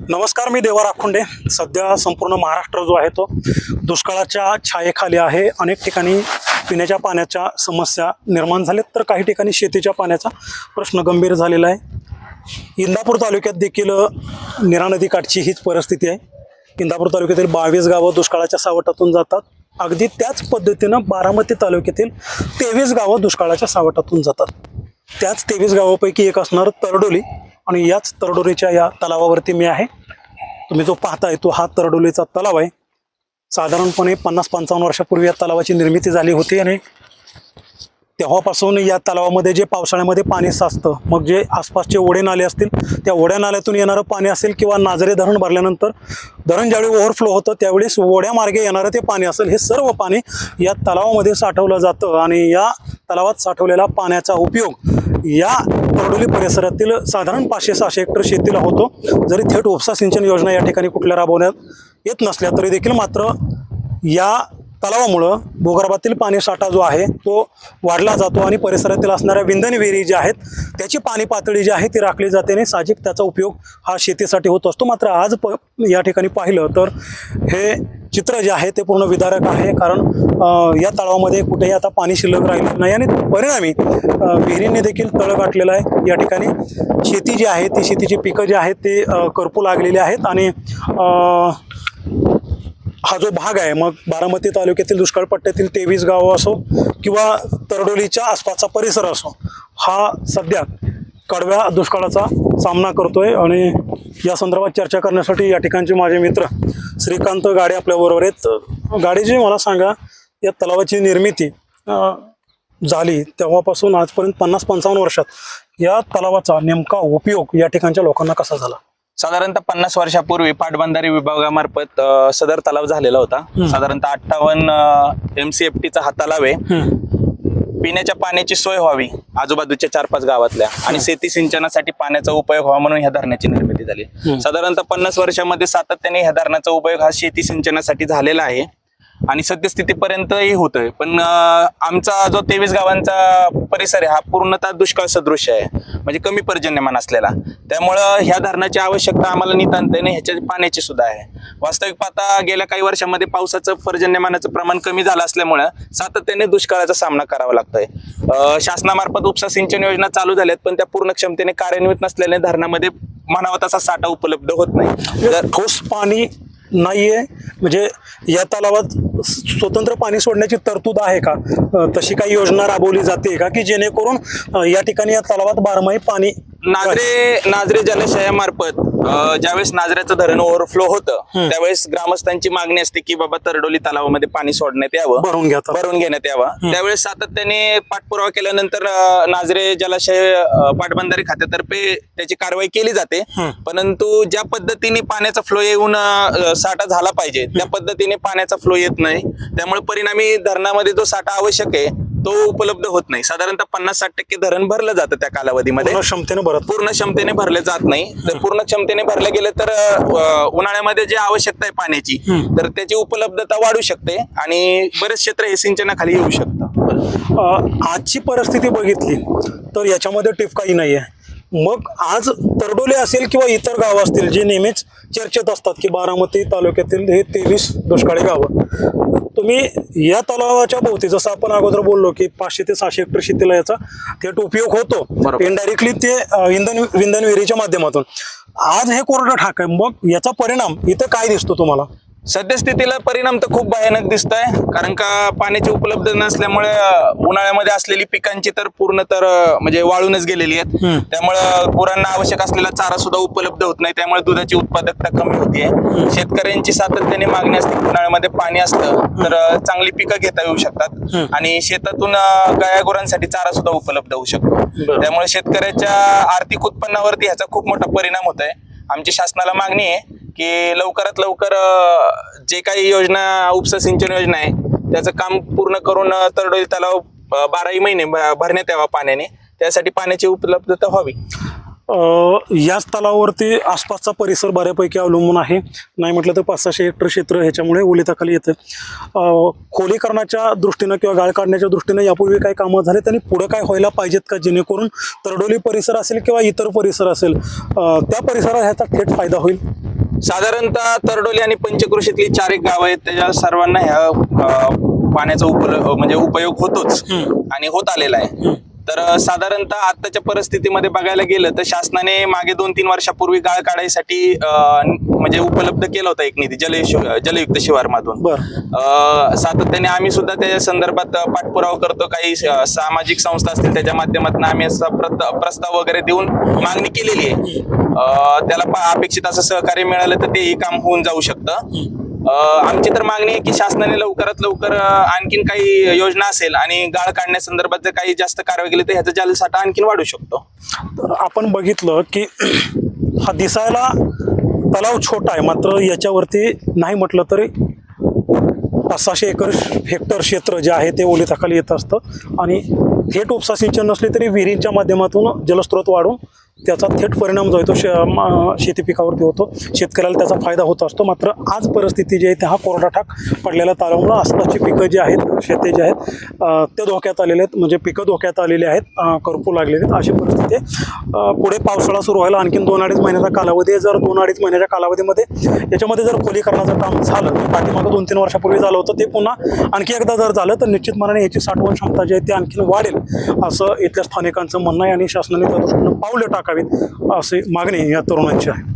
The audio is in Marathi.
नमस्कार मी देवा राखुंडे. सध्या संपूर्ण महाराष्ट्र जो आहे तो दुष्काळाच्या छायेखाली आहे. अनेक ठिकाणी पिण्याच्या पाण्याच्या समस्या निर्माण झाल्यात. तर काही ठिकाणी शेतीच्या पाण्याचा प्रश्न गंभीर झालेला आहे. इंदापूर तालुक्यात देखील निरा नदीकाठची हीच परिस्थिती आहे. इंदापूर तालुक्यातील बावीस गावं दुष्काळाच्या सावटातून जातात. अगदी त्याच पद्धतीनं बारामती तालुक्यातील तेवीस गावं दुष्काळाच्या सावटातून जातात. त्याच तेवीस गावापैकी एक असणारं तरडोली. आणि याच तरडोलीच्या या तलावावरती मी आहे. तुम्ही जो पाहताय तो हा तरडोलीचा तलाव आहे. साधारणपणे पन्नास पंचावन्न वर्षापूर्वी या तलावाची निर्मिती झाली होती आणि तेव्हापासून या तलावामध्ये जे पावसाळ्यामध्ये पाणी साचतं मग जे आसपासचे ओढे नाले असतील त्या ओढ्या नाल्यातून येणारं पाणी असेल किंवा नाजरे धरण भरल्यानंतर धरण ज्यावेळी ओव्हरफ्लो होतं त्यावेळेस ओढ्यामार्गे येणारं ते पाणी असेल हे सर्व पाणी या तलावामध्ये साठवलं जातं आणि या तलावात साठवलेला पाण्याचा उपयोग या परडोली परिसरातील साधारण पाचशे सहाशे हेक्टर शेतीला होतो. जरी थेट उपसा सिंचन योजना या ठिकाणी कुठल्या राबवण्यात येत नसल्या तरी देखील मात्र या तलावामुळं भूगर्भातील पाणीसाठा जो आहे तो वाढला जातो आणि परिसरातील असणाऱ्या विंधन विहिरी ज्या आहेत त्याची पाणी पातळी जी आहे ती राखली जाते आणि साहजिक त्याचा उपयोग हा शेतीसाठी होत असतो. मात्र आज प या ठिकाणी पाहिलं तर हे चित्र जे आहे ते पूर्ण विदारक आहे. कारण या तलावामध्ये कुठेही आता पाणी शिल्लक राहिलेलं नाही आणि परिणामी विहिरीने विहिरींनी देखील तळ गाठलेलं आहे. या ठिकाणी शेती जी आहे ती शेतीची पिकं जी आहेत ते करपू लागलेली आहेत आणि हा जो भाग आहे मग बारामती तालुक्यातील दुष्काळ पट्ट्यातील तेवीस गावं असो किंवा तरडोलीच्या आसपासचा परिसर असो हा सध्या कडव्या दुष्काळाचा सामना करतोय आणि या संदर्भात चर्चा करण्यासाठी या ठिकाणचे माझे मित्र श्रीकांत गाडे आपल्याबरोबर आहेत. गाडीजी मला सांगा या तलावाची निर्मिती झाली तेव्हापासून आजपर्यंत पन्नास पंचावन्न वर्षात या तलावाचा नेमका उपयोग या ठिकाणच्या लोकांना कसा झाला? साधारणतः पन्नास वर्षापूर्वी पाटबंधारे विभागामार्फत अ, सदर तलाव झालेला होता. साधारणतः अठ्ठावन्न एमसीएफटीचा हा तलाव आहे. पिण्याच्या पाण्याची सोय व्हावी आजूबाजूच्या चार पाच गावातल्या. आणि शेती सिंचनासाठी पाण्याचा उपयोग व्हावा म्हणून ह्या धरणाची निर्मिती झाली. साधारणतः पन्नास वर्षामध्ये सातत्याने ह्या धरणाचा उपयोग हा शेती सिंचनासाठी झालेला आहे. आणि सद्यस्थितीपर्यंतही होतोय. पण आमचा जो तेवीस गावांचा परिसर आहे हा पूर्णतः दुष्काळ सदृश आहे. म्हणजे कमी पर्जन्यमान असलेला. त्यामुळं ह्या धरणाची आवश्यकता आम्हाला नितांत आहे आणि ह्याच्या पाण्याची सुद्धा आहे. वास्तविक पाहता गेल्या काही वर्षामध्ये पावसाचं पर्जन्यमानाचं प्रमाण कमी झालं असल्यामुळं सातत्याने दुष्काळाचा सामना करावा लागतोय. आहे शासनामार्फत उपसा सिंचन योजना चालू झाल्यात पण त्या पूर्ण क्षमतेने कार्यान्वित नसल्याने धरणामध्ये म्हणावा तसा साठा उपलब्ध होत नाही. जर ठोस पाणी नाही आहे म्हणजे या तलावात स्वतंत्र पाणी सोडण्याची तरतूद आहे का? तशी काही योजना राबवली जाते का की जेणेकरून या ठिकाणी या तलावात बारमाही पाणी नाजरे नाजरे जलाशयामार्फत ज्यावेळेस नाजऱ्याचं धरण ओव्हरफ्लो होतं त्यावेळेस ग्रामस्थांची मागणी असते की बाबा तरडोली तलावामध्ये पाणी सोडण्यात यावं. भरून घ्या. भरून घेण्यात यावं. त्यावेळेस सातत्याने पाठपुरावा केल्यानंतर नाजरे जलाशय पाटबंधारे खात्यातर्फे त्याची कारवाई केली जाते. परंतु ज्या पद्धतीने पाण्याचा फ्लो येऊन साठा झाला पाहिजे त्या पद्धतीने पाण्याचा फ्लो येत नाही. त्यामुळे परिणामी धरणामध्ये जो साठा आवश्यक आहे तो उपलब्ध होत नाही. साधारणतः पन्नास साठ टक्के धरण भरलं जातं त्या कालावधीमध्ये. पूर्ण क्षमतेने भरत पूर्ण क्षमतेने भरले जात नाही. तर पूर्ण क्षमतेने भरले गेले तर अ, उन्हाळ्यामध्ये जी आवश्यकता आहे पाण्याची तर त्याची उपलब्धता वाढू शकते आणि बरेच क्षेत्र हे सिंचनाखाली येऊ शकतं. अ, आजची परिस्थिती बघितली तर याच्यामध्ये टिपकाही नाही आहे मग आज तरडोले असेल किंवा इतर गावं असतील जे नेहमीच चर्चेत असतात की बारामती तालुक्यातील हे तेवीस दुष्काळी गावं तुम्ही या तलावाच्या भोवती जसं आपण अगोदर बोललो की पाचशे ते सहाशे हेक्टर शेतीला याचा थेट उपयोग होतो. इनडायरेक्टली ते इंधन विंधन विहिरीच्या माध्यमातून. आज हे कोरडं ठाक आहे मग याचा परिणाम इथं काय दिसतो तुम्हाला? सद्यस्थितीला परिणाम तर खूप भयानक दिसतोय. कारण का पाण्याची उपलब्ध नसल्यामुळे उन्हाळ्यामध्ये असलेली पिकांची तर पूर्ण तर म्हणजे वाळूनच गेलेली आहेत. त्यामुळं गुरांना आवश्यक असलेला चारा सुद्धा उपलब्ध होत नाही. त्यामुळे दुधाची उत्पादकता कमी होतीये. शेतकऱ्यांची सातत्याने मागणी असते उन्हाळ्यामध्ये पाणी असलं तर चांगली पिकं घेता येऊ शकतात. आणि शेतातून गाया गुरांसाठी चारा सुद्धा उपलब्ध होऊ शकतो. त्यामुळे शेतकऱ्याच्या आर्थिक उत्पन्नावरती ह्याचा खूप मोठा परिणाम होत आहे आमची शासनाला मागणी आहे की लवकरात लवकर जे काही योजना उपसा सिंचन योजना आहे त्याचं काम पूर्ण करून तरडोली तलाव बाराही महिने भरण्यात यावा पाण्याने. त्यासाठी पाण्याची उपलब्धता व्हावी. याच तलावावरती आसपासचा परिसर बऱ्यापैकी अवलंबून आहे. नाही म्हटलं तर पाच सहाशे हेक्टर क्षेत्र ह्याच्यामुळे ओलिताखाली येतं. खोलीकरणाच्या दृष्टीनं किंवा गाळ काढण्याच्या दृष्टीनं यापूर्वी काही कामं झाले आणि पुढं काय व्हायला पाहिजेत का? जेणेकरून तरडोली परिसर असेल किंवा इतर परिसर असेल त्या परिसरात ह्याचा थेट फायदा होईल? साधारणतः तरडोली आणि पंचकृषीतली चार एक गावं आहेत. त्याच्या सर्वांना ह्या पाण्याचा उप म्हणजे उपयोग होतोच आणि होत आलेला आहे. तर साधारणतः आताच्या परिस्थितीमध्ये बघायला गेलं तर शासनाने मागे दोन तीन वर्षापूर्वी गाळ काढायसाठी म्हणजे उपलब्ध केला होता एक निधी जल जलयुक्त अ, सातत्याने आम्ही सुद्धा त्या संदर्भात पाठपुरावा करतो. काही सामाजिक संस्था असतील त्याच्या माध्यमातून आम्ही असा प्रस्ताव वगैरे देऊन मागणी केलेली आहे. त्याला पा- अपेक्षित असं सहकार्य मिळालं तर तेही काम होऊन जाऊ शकतं. आमची तर मागणी आहे की शासनाने लवकरात लवकर आणखीन काही योजना असेल आणि गाळ काढण्यासंदर्भात जर काही जास्त कारवाई केली तर ह्याचा जलसाठा आणखीन वाढू शकतो. तर आपण बघितलं की हा दिसायला तलाव छोटा आहे मात्र याच्यावरती नाही म्हटलं तरी पाच सहाशे एकर हेक्टर क्षेत्र जे आहे ते ओलिताखाली येत असतं. आणि थेट उपसा सिंचन नसले तरी विहिरींच्या माध्यमातून जलस्रोत वाढून त्याचा थेट परिणाम जो आहे तो शे शेती पिकावरती होतो. शेतकऱ्याला त्याचा फायदा होत असतो. मात्र आज परिस्थिती जी आहे त्या हा कोरडा ठाक पडलेल्या तालामुळं आसपासची पिकं जी आहेत शेती जे आहेत ते धोक्यात आलेले आहेत. म्हणजे पिकं धोक्यात आलेली आहेत करपू लागलेली आहेत. अशी परिस्थिती पुढे पावसाळा सुरू व्हायला आणखीन दोन अडीच महिन्याचा कालावधी जर दोन अडीच महिन्याच्या कालावधीमध्ये याच्यामध्ये जर खोलीकरणाचं काम झालं जे पाठीमागं दोन तीन वर्षापूर्वी झालं होतं ते पुन्हा आणखी एकदा जर झालं तर निश्चित मनाने याची साठवण क्षमता जी आहे ती आणखीन वाढेल असं इथल्या स्थानिकांचं म्हणणं आहे. आणि शासनाने त्या दृष्टीनं पावलं टाकावीत असे मागणी या तरुणांची आहे.